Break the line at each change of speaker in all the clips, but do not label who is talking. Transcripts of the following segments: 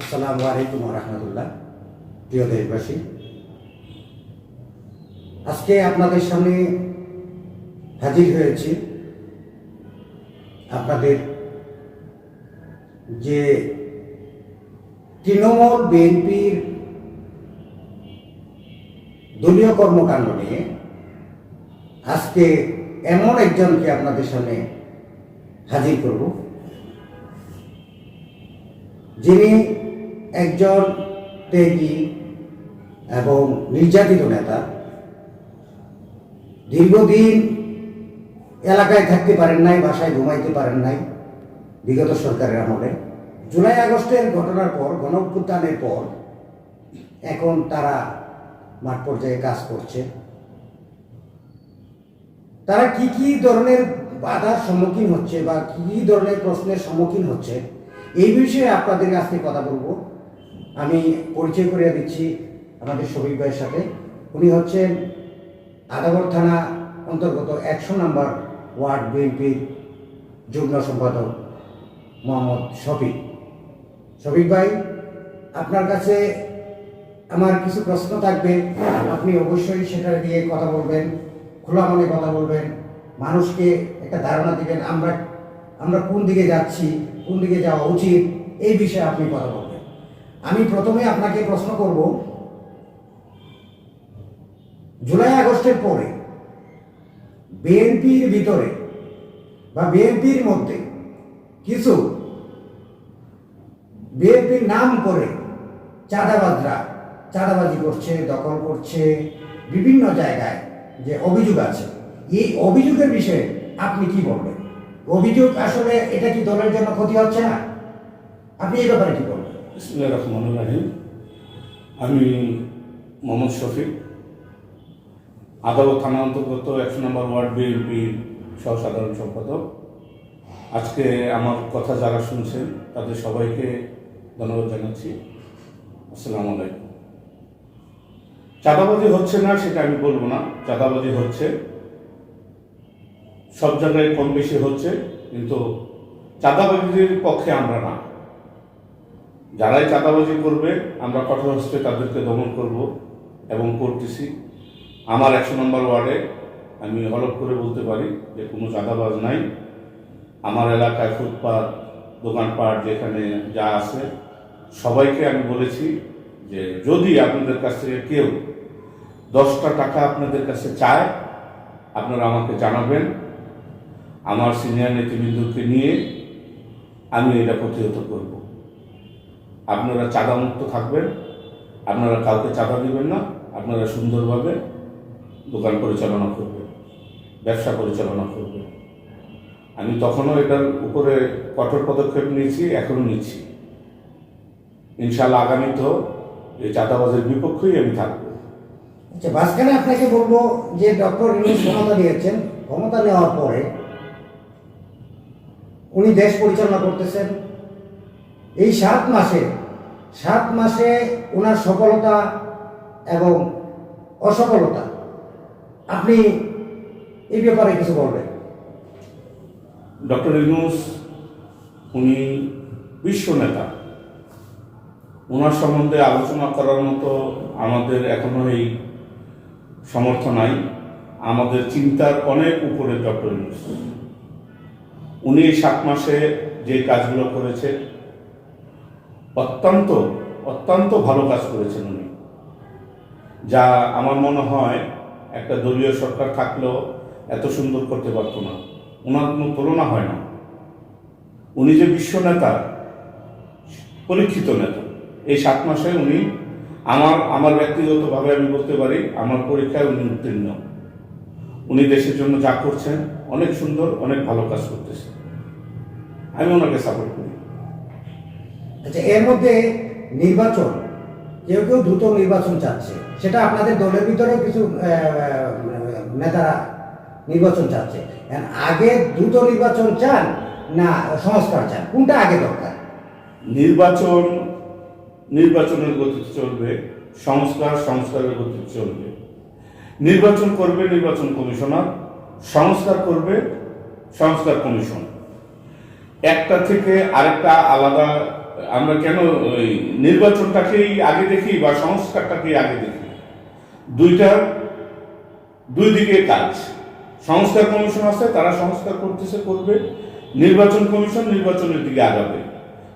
আসসালামু আলাইকুম রহমতুল্লাহ। প্রিয় দেশবাসী, আজকে আপনাদের সামনে হাজির হয়েছি আপনাদের যে তৃণমূল বিএনপির দলীয় কর্মকাণ্ড নিয়ে আজকে এমন একজনকে আপনাদের সামনে হাজির করব, যিনি একজন ত্যাগী এবং নির্যাতিত নেতা দীর্ঘদিন এলাকায় থাকতে পারেন নাই, বাসায় ঘুমাইতে পারেন নাই, বিগত সরকারের আমলে। জুলাই আগস্টের ঘটনার পর গণ অভ্যুত্থানের পর এখন তারা মাঠ পর্যায়ে কাজ করছে। তারা কি কি ধরনের বাধার সম্মুখীন হচ্ছে বা কি কি ধরনের প্রশ্নের সম্মুখীন হচ্ছে, এই বিষয়ে আপনাদের কাছ থেকে কথা বলব। আমি পরিচয় করিয়ে দিচ্ছি আমাদের শফিক ভাইয়ের সাথে। উনি হচ্ছেন আদাবর থানা অন্তর্গত একশো নম্বর ওয়ার্ড বিএনপির যুগ্ম সম্পাদক মোহাম্মদ শফিক। শফিক ভাই, আপনার কাছে আমার কিছু প্রশ্ন থাকবে। আপনি অবশ্যই সেটা দিয়ে কথা বলবেন, খোলা মনে কথা বলবেন। মানুষকে একটা ধারণা দিবেন, আমরা আমরা কোন দিকে যাচ্ছি, কোন দিকে যাওয়া উচিত, এই বিষয়ে আপনি কথা বলবেন। আমি প্রথমে আপনাকে প্রশ্ন করব, জুলাই আগস্টের পরে বিএনপির ভিতরে বা বিএনপির মধ্যে কিছু বিএনপির নাম করে চাঁদাবাজরা চাঁদাবাজি করছে, দখল করছে, বিভিন্ন জায়গায় যে অভিযোগ আছে, এই অভিযোগের বিষয়ে আপনি কি বলবেন? অভিযোগ আসলে এটা কি দলের জন্য ক্ষতি হচ্ছে না? আপনি এই ব্যাপারে কি বলবেন?
ইসমিল্লা রহমান রাহিম। আমি মোহাম্মদ শফিক। আদালত থানা অন্তর্গত একশো নম্বর ওয়ার্ড বিএনপির সহ সাধারণ সম্পাদক। আজকে আমার কথা যারা শুনছেন, তাদের সবাইকে ধন্যবাদ জানাচ্ছি। আসসালামু আলাইকুম। চাঁদাবাজি হচ্ছে না, সেটা আমি বলব না। চাঁদাবাজি হচ্ছে। সব জায়গায় কম বেশি হচ্ছে, কিন্তু চাঁদাবাজির পক্ষে আমরা না। যারাই চাঁদাবাজি করবে, আমরা কঠোর হস্তে তাদেরকে দমন করব এবং করতেছি। আমার একশো নম্বর ওয়ার্ডে আমি হলফ করে বলতে পারি যে কোনো চাঁদাবাজ নাই। আমার এলাকায় ফুটপাত, দোকানপাট যেখানে যা আছে, সবাইকে আমি বলেছি যে যদি আপনাদের কাছ থেকে কেউ দশটা টাকা আপনাদের কাছে চায়, আপনারা আমাকে জানাবেন। আমার সিনিয়র নেতৃবৃন্দকে নিয়ে আমি এটা প্রতিহত করব। আপনারা চাঁদা মুক্ত থাকবেন, আপনারা কাউকে চাঁদা দিবেন না, আপনারা সুন্দরভাবে দোকান পরিচালনা করবেন, ব্যবসা পরিচালনা করবেন। আমি তখনও এটার উপরে কঠোর পদক্ষেপ নিয়েছি, এখনও নিচ্ছি। ইনশাল্লাহ আগামীতেও এই চাঁদাবাজের বিপক্ষেই আমি থাকব।
আচ্ছা মাঝখানে আপনাকে বলব যে ডক্টর ক্ষমতা নিয়েছেন, ক্ষমতা নেওয়ার পরে উনি দেশ পরিচালনা করতেছেন এই সাত মাসে সাত মাসে ওনার সফলতা এবং অসফলতা। আপনি এই ব্যাপারে কিছু বলবেন?
ডক্টর ইউনুস, উনি বিশ্ব নেতা। ওনার সম্বন্ধে আলোচনা করার মতো আমাদের এখনও এই সমর্থ নাই। আমাদের চিন্তার অনেক উপরে ডক্টর ইউনুস। উনি সাত মাসে যে কাজগুলো করেছে অত্যন্ত অত্যন্ত ভালো কাজ করেছেন উনি। যা আমার মনে হয় একটা দলীয় সরকার থাকলেও এত সুন্দর করতে পারতো না। ওনার কোনো তুলনা হয় না। উনি যে বিশ্ব নেতা, পরীক্ষিত নেতা, এই সাত মাসে উনি আমার আমার ব্যক্তিগতভাবে আমি বলতে পারি, আমার পরীক্ষায় উনি উত্তীর্ণ। উনি দেশের জন্য যা করছেন, অনেক সুন্দর, অনেক ভালো কাজ করতেছে আমি ওনাকে সাপোর্ট করি।
আচ্ছা এর মধ্যে নির্বাচন, কেউ কেউ দ্রুত নির্বাচন চাচ্ছে। সেটা আপনাদের দলের ভিতরেও কিছু নেতারা নির্বাচন চাচ্ছে। আগে দ্রুত নির্বাচন চান না, সংস্কার চান? কোনটা আগে দরকার?
নির্বাচন, নির্বাচনের গতিতে চলবে, সংস্কার, সংস্কারের গতিতে চলবে। নির্বাচন করবে নির্বাচন কমিশনার, সংস্কার করবে সংস্কার কমিশন। একটা থেকে আরেকটা আলাদা আমরা কেন ওই নির্বাচনটাকেই আগে দেখি বা সংস্কারটাকেই আগে দেখি? দুইটা, দুই দিকে কাজ। সংস্কার কমিশন আছে, তারা সংস্কার করতেছে, করবে। নির্বাচন কমিশন নির্বাচনের দিকে আগাবে।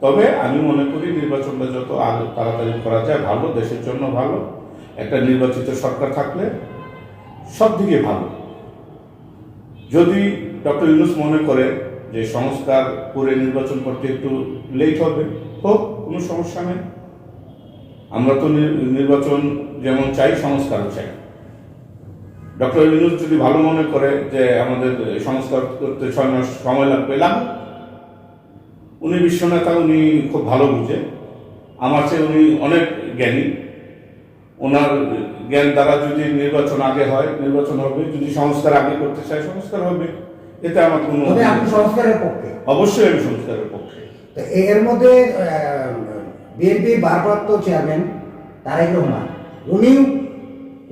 তবে আমি মনে করি নির্বাচনটা যত আগে, তাড়াতাড়ি করা যায়, ভালো, দেশের জন্য ভালো। একটা নির্বাচিত সরকার থাকলে সব দিকে ভালো। যদি ডক্টর ইউনুস মনে করে যে সংস্কার করে নির্বাচন করতে একটু লেট হবে। হোক, কোনো সমস্যা নেই। আমরা তো নির্বাচন যেমন চাই, সংস্কারও চাই। ডক্টর ইউনুস যদি ভালো মনে করে যে আমাদের সংস্কার করতে ছয় মাস সময় লাগবে, লাগুক। উনি বিশ্বনেতা, উনি খুব ভালো বুঝে। আমার চেয়ে উনি অনেক জ্ঞানী। ওনার জ্ঞান দ্বারা যদি নির্বাচন আগে হয়, নির্বাচন হবে। যদি সংস্কার আগে করতে চায়, সংস্কার হবে। এতে আমার কোনো
আপনি সংস্কারের পক্ষে।
অবশ্যই আমি সংস্কারের পক্ষে।
তো এর মধ্যে বিএনপি ভারপ্রাপ্ত চেয়ারম্যান তারেক রহমান উনি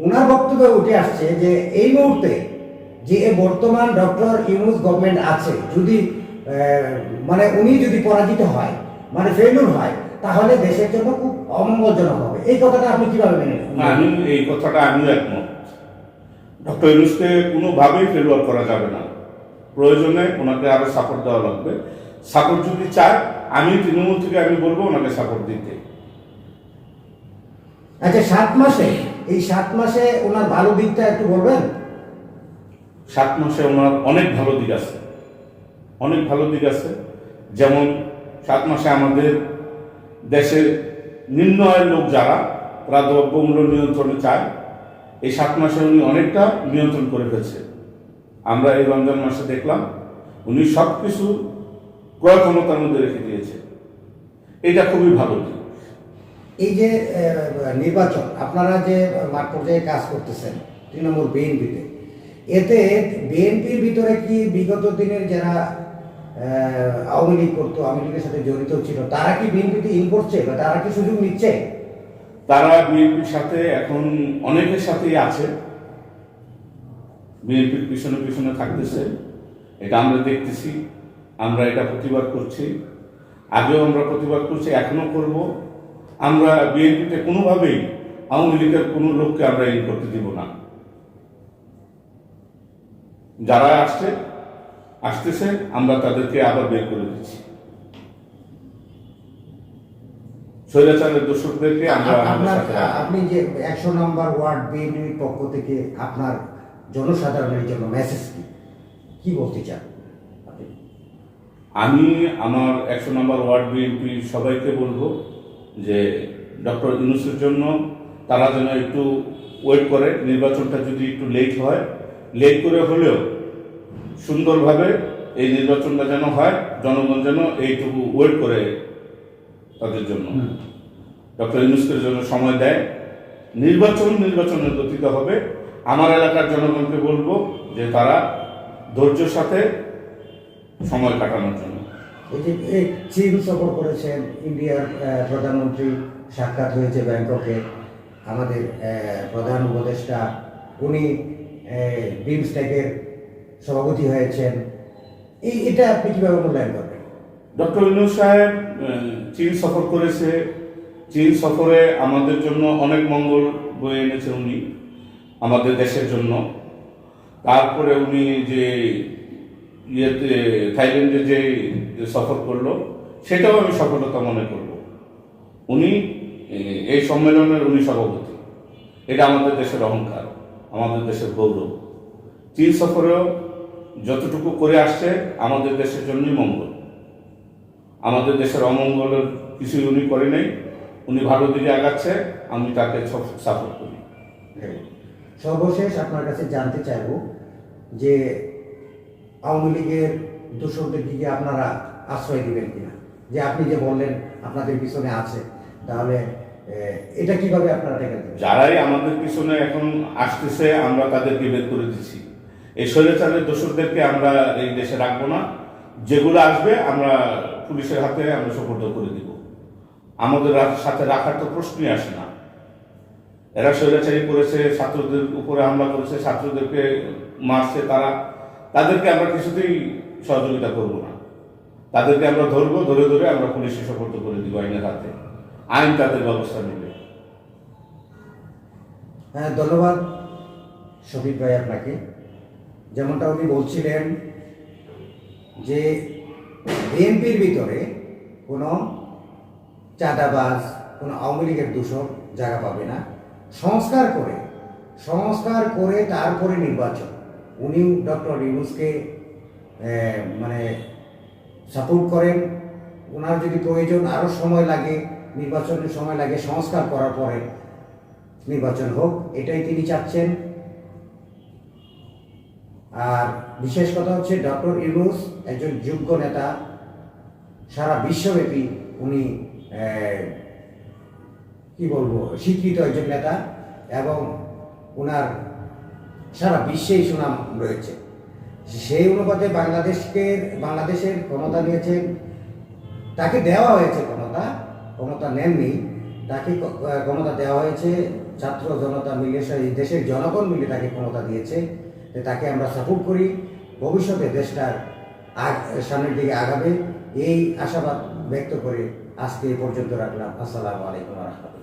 ওনার বক্তব্যে উঠে আসছে যে এই মুহূর্তে যে বর্তমান ডক্টর ইউনুস গভর্নমেন্ট আছে যদি মানে উনি যদি পরাজিত হয় মানে ফেলুর হয় তাহলে দেশের জন্য খুব অমঙ্গলজনক হবে। এই কথাটা আপনি কীভাবে মেনে?
আমি এই কথাটা আমিও একমত। ডক্টর ইউনুসকে কোনোভাবেই ফেলোয়ার করা যাবে না। প্রয়োজনে ওনাকে আরও সাপোর্ট দেওয়া লাগবে। সাপোর্ট যদি চায় আমি তৃণমূল থেকে আমি বলব ওনাকে সাপোর্ট দিতে।
আচ্ছা সাত মাসে এই সাত মাসে ওনার ভালো দিকটা একটু বলবেন?
সাত মাসে ওনার অনেক ভালো দিক আছে। অনেক ভালো দিক আছে। যেমন সাত মাসে আমাদের দেশের নিম্ন আয়ের লোক যারা তারা দ্রব্যমূল্য নিয়ন্ত্রণে চায়। এই সাত মাসে উনি অনেকটা নিয়ন্ত্রণ করে ফেলছে। আমরা এই রমজান মাসে দেখলাম উনি সব কিছু ক্রয় ক্ষমতার মধ্যে রেখে দিয়েছে। এটা খুবই ভালো দিক।
এই যে নির্বাচন আপনারা যে মাঠ পর্যায়ে কাজ করতেছেন তৃণমূল বিএনপিতে এতে বিএনপির ভিতরে কি বিগত দিনের যারা আওয়ামী লীগ করতো আওয়ামী লীগের সাথে জড়িত ছিল তারা কি বিএনপিতে ইন করছে বা তারা কি সুযোগ নিচ্ছে?
তারা বিএনপির সাথে এখন অনেকের সাথেই আছে। বিএনপির পিছনে পিছনে থাকতেছে। এটা আমরা দেখতেছি আমরা এটা প্রতিবাদ করছি। আগেও আমরা প্রতিবাদ করছি এখনও করব। আমরা বিএনপিতে কোনোভাবেই আওয়ামী লীগের কোনো লোককে আমরা ইন করতে দিব না। যারা আসছে আসতেছে আমরা তাদেরকে আবার বের করে দিচ্ছি। স্বৈরাচারের দোষকদেরকে আমরা।
আপনি যে একশো নম্বর ওয়ার্ড বিএনপির পক্ষ থেকে আপনার জনসাধারণের জন্য মেসেজ কি? কি বলতে চান?
আমি আমার একশো নম্বর ওয়ার্ড বিএনপি সবাইকে বলব যে ডক্টর ইউনুসের জন্য তারা যেন একটু ওয়েট করে নির্বাচনটা যদি একটু লেট হয়। লেট করে হলেও সুন্দরভাবে এই নির্বাচনটা যেন হয় জনগণ যেন এইটুকু ওয়েট করে তাদের জন্য। ডক্টর ইউনুসের জন্য সময় দেয়। নির্বাচন নির্বাচনের গতিতে হবে। আমার এলাকার জনগণকে বলব যে তারা ধৈর্যের সাথে সময় কাটানোর জন্য।
চীন সফর করেছেন ইন্ডিয়ার প্রধানমন্ত্রী সাক্ষাৎ হয়েছে ব্যাংককে। আমাদের প্রধান উপদেষ্টা উনি বিমস্টেকের সভাপতি হয়েছেন। এই এটা আপনি কীভাবে মূল্যায়ন করবেন?
ডক্টর ইউনুস সাহেব চীন সফর করেছে। চীন সফরে আমাদের জন্য অনেক মঙ্গল বয়ে এনেছে উনি। আমাদের দেশের জন্য। তারপরে উনি যে ইয়েতে, থাইল্যান্ডে যে সফর করল, সেটাও আমি সফলতা মনে করব। উনি এই সম্মেলনের উনি সভাপতি। এটা আমাদের দেশের অহংকার, আমাদের দেশের গৌরব। চীন সফরেও যতটুকু করে আসছে, আমাদের দেশের জন্যই মঙ্গল। আমাদের দেশের অমঙ্গলের কিছুই উনি করে নেই। উনি ভালো দিকে আগাচ্ছে, আমি তাকে সাপোর্ট করি।
সর্বশেষ আপনার কাছে জানতে চাইব যে আওয়ামী লীগের দূষকদের দিকে আপনারা আশ্রয় দিবেন কিনা? যে আপনি যে বললেন আপনাদের পিছনে আছে, তাহলে এটা কীভাবে আপনারা টেকে
যারাই আমাদের পিছনে এখন আসতেছে, আমরা তাদেরকে বের করে দিচ্ছি এই স্বৈরাচারের দোষরদেরকে আমরা এই দেশে রাখব না। যেগুলো আসবে, আমরা পুলিশের হাতে আমরা সুপর্দ করে দিব। আমাদের সাথে রাখার তো প্রশ্নই আসে না। এরা স্বৈরাচারী করেছে, ছাত্রদের উপরে হামলা করেছে, ছাত্রদেরকে মারছে তারা। তাদেরকে আমরা কিছুতেই সহযোগিতা করব না। তাদেরকে আমরা ধরবো, ধরে ধরে আমরা পুলিশে সুপর্দ করে দিব আইনের হাতে। আইন তাদের ব্যবস্থা নেবে।
হ্যাঁ ধন্যবাদ শফিক ভাই আপনাকে। যেমনটা উনি বলছিলেন যে বিএনপির ভিতরে কোনো চাঁদাবাজ, কোনো আওয়ামী লীগের দূষণ জায়গা পাবে না। সংস্কার করে সংস্কার করে তারপরে নির্বাচন। উনি ডক্টর ইউনুসকে মানে সাপোর্ট করেন। ওনার যদি প্রয়োজন আরও সময় লাগে নির্বাচনের সময় লাগে সংস্কার করার পরে নির্বাচন হোক, এটাই তিনি চাচ্ছেন। আর বিশেষ কথা হচ্ছে ডক্টর ইউনুস একজন যোগ্য নেতা, সারা বিশ্বব্যাপী উনি কি বলব স্বীকৃত একজন নেতা এবং ওনার সারা বিশ্বেই সুনাম রয়েছে। সেই অনুপাতে বাংলাদেশকে, বাংলাদেশের ক্ষমতা নিয়েছেন তাকে দেওয়া হয়েছে ক্ষমতা ক্ষমতা নেননি, তাকে ক্ষমতা দেওয়া হয়েছে, ছাত্র জনতা মিলে দেশের জনগণ মিলে তাকে ক্ষমতা দিয়েছে তাকে আমরা সাপোর্ট করি, ভবিষ্যতে দেশটার আগ- সামনের দিকে আগাবে, এই আশাবাদ ব্যক্ত করে আজকে এ পর্যন্ত রাখলাম। আসসালামু আলাইকুম রহমতুল্লাহ।